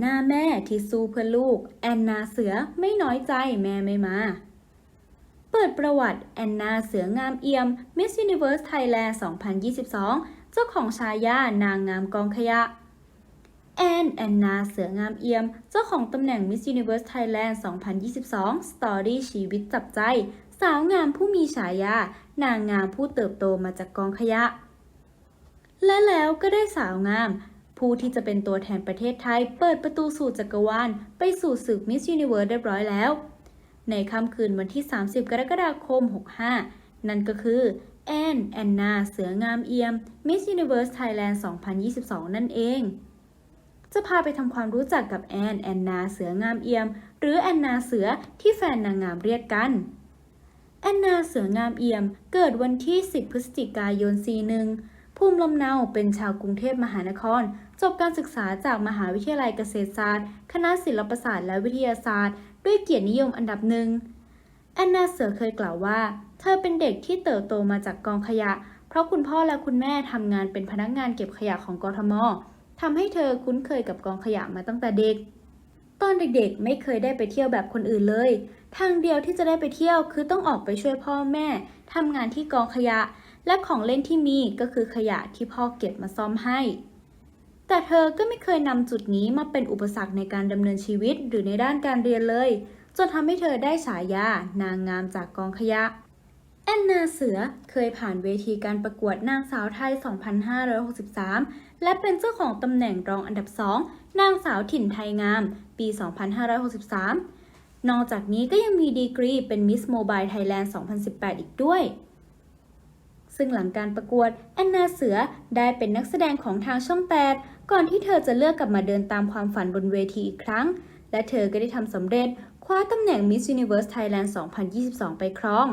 หน้าแม่ที่สู้เพื่อลูก แอนนาเสือไม่น้อยใจแม่ไม่มา เปิดประวัติแอนนาเสืองามเอี่ยม Miss Universe Thailand 2022 เจ้าของฉายานางงามกองขยะ แอนแอนนาเสืองามเอี่ยม เจ้าของตำแหน่ง Miss Universe Thailand 2022 สตอรี่ชีวิตจับใจ สาวงามผู้มีฉายา นางงามผู้เติบโตมาจากกองขยะ และแล้วก็ได้สาวงาม ผู้ที่จะเป็นตัวแทนประเทศไทย เปิดประตูสู่จักรวาลไปสู่ศึก Miss Universe เรียบร้อยแล้ว ในค่ำคืนวันที่ 30 กรกฎาคม 65 นั่นก็คือแอนแอนนา เสืองามเอี่ยม Miss Universe Thailand 2022 นั่นเอง จะพาไปทำความรู้จักกับแอนแอนนา เสืองามเอี่ยม หรือแอนนาเสือที่แฟนนางงามเรียกกันแอนนาเสืองามเอี่ยม เกิดวันที่ 10 พฤศจิกายน 41 ภูมิลำเนาเป็นชาวกรุงเทพมหานคร จบการศึกษาจากมหาวิทยาลัยเกษตรศาสตร์ คณะศิลปศาสตร์และวิทยาศาสตร์ ด้วยเกียรตินิยมอันดับหนึ่งแอนนาเสือเคยกล่าวว่า เธอเป็นเด็กที่เติบโตมาจากกองขยะ เพราะคุณพ่อและคุณแม่ทำงานเป็นพนักงานเก็บขยะของกทมทำให้เธอคุ้นเคยกับกองขยะมาตั้งแต่เด็ก ตอนเด็กๆ ไม่เคยได้ไปเที่ยวแบบคนอื่นเลย ทางเดียวที่จะได้ไปเที่ยวคือต้องออกไปช่วยพ่อแม่ทำงานที่กองขยะ และของเล่นที่มีก็คือขยะที่พ่อเก็บมาซ่อมให้ แต่เธอก็ไม่เคยนำจุดนี้มาเป็นอุปสรรคในการดำเนินชีวิตหรือในด้านการเรียนเลย จนทำให้เธอได้ฉายานางงามจากกองขยะ แอนนาเสือเคยผ่านเวทีการประกวดนางสาวไทย 2563 และเป็นเจ้าของตำแหน่งรองอันดับ2นางสาวถิ่นไทยงาม ปี 2563นอกจากนี้ก็ยังมีดีกรีเป็นมิสโมบายไทยแลนด์ 2018 อีกด้วย ซึ่งหลังการประกวดแอนนาเสือได้เป็นนักแสดงของทางช่อง 8 ก่อนที่เธอจะเลือกกลับมาเดินตามความฝันบนเวทีอีกครั้ง และเธอก็ได้ทำสำเร็จคว้าตำแหน่ง Miss Universe Thailand 2022 ไปครอง